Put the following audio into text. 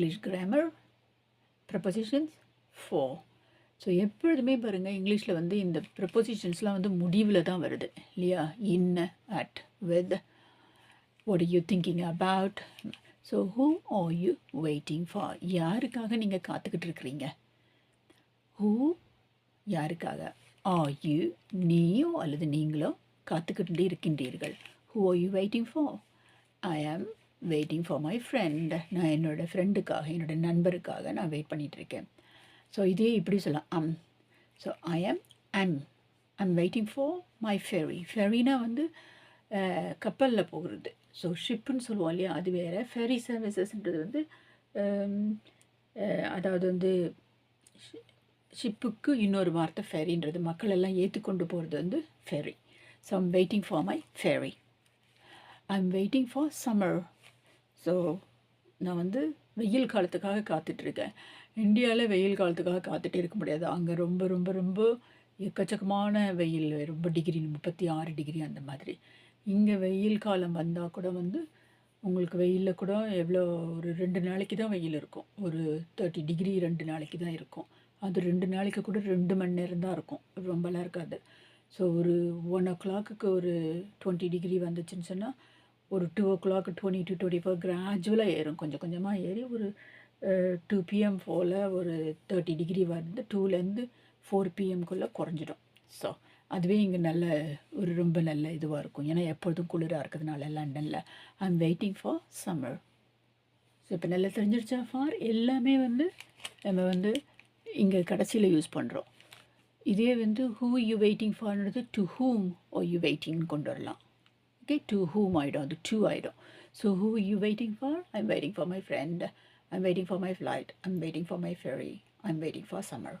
English grammar prepositions for so எப்பொழுதுமே பாருங்கள் இங்கிலீஷில் வந்து இந்த ப்ரப்போசிஷன்ஸ்லாம் வந்து முடிவில் தான் வருது இல்லையா? இன்ன at with what you thinking about so who are you waiting for யாருக்காக நீங்கள் காத்துக்கிட்டு இருக்கிறீங்க? ஹூ யாருக்காக? ஆர் யூ நீயோ அல்லது நீங்களோ காத்துக்கிட்டு இருக்கின்றீர்கள்? Who are you waiting for I am waiting for my friend நான் என்னோடய ஃப்ரெண்டுக்காக என்னோட நண்பருக்காக நான் வெயிட் பண்ணிகிட்ருக்கேன் இருக்கேன் ஸோ இதே இப்படி சொல்லலாம். அம் so I am um I'm waiting for my ferry Ferina வந்து கப்பலில் போகிறது ஸோ ஷிப்புன்னு சொல்லுவோம் இல்லையா? அது வேறு. ஃபெரி சர்வீசஸ்ன்றது வந்து um, அதாவது வந்து ஷிப்புக்கு இன்னொரு வார்த்தை ஃபெரின்றது மக்கள் எல்லாம் ஏற்றுக்கொண்டு போகிறது வந்து ferry so I'm waiting for my ferry I'm waiting for summer so நான் வந்து வெயில் காலத்துக்காக காத்துட்ருக்கேன். இந்தியாவில் வெயில் காலத்துக்காக காத்துட்டே இருக்க முடியாது. அங்கே ரொம்ப ரொம்ப ரொம்ப எக்கச்சக்கமான வெயில். ரொம்ப டிகிரி முப்பத்தி ஆறு டிகிரி அந்த மாதிரி. இங்கே வெயில் காலம் வந்தால் கூட வந்து உங்களுக்கு வெயிலில் கூட எவ்வளோ ஒரு ரெண்டு நாளைக்கு தான் வெயில் இருக்கும். ஒரு தேர்ட்டி டிகிரி ரெண்டு நாளைக்கு தான் இருக்கும். அது ரெண்டு நாளைக்கு கூட ரெண்டு மணி நேரம் தான் இருக்கும். ரொம்பலாம் இருக்காது. ஸோ ஒரு ஒன் ஓ கிளாக்குக்கு ஒரு டுவெண்ட்டி டிகிரி வந்துச்சுன்னு சொன்னால் ஒரு two o'clock twenty two twenty four கிராஜுவலாக ஏறும். கொஞ்சம் கொஞ்சமாக ஏறி ஒரு டூ பிஎம் போல் ஒரு தேர்ட்டி டிகிரி வந்து டூலேருந்து ஃபோர் பிஎம்குள்ளே குறைஞ்சிடும். ஸோ அதுவே இங்கே நல்ல ஒரு ரொம்ப நல்ல இதுவாக இருக்கும். ஏன்னா எப்பொழுதும் குளிராக இருக்கிறதுனால லண்டனில் I am waiting for summer so இப்போ நல்லா தெரிஞ்சிருச்சா? ஃபார் எல்லாமே வந்து நம்ம வந்து இங்கே கடைசியில் யூஸ் பண்ணுறோம் இதே வந்து ஹூ யூ வெயிட்டிங் ஃபார்ன்றது டு ஹூம் ஓ யூ வெயிட்டிங்னு கொண்டு வரலாம். okay to whom I don't, to I don't. So who are you waiting for? I'm waiting for my friend. I'm waiting for my flight. I'm waiting for my ferry. I'm waiting for summer.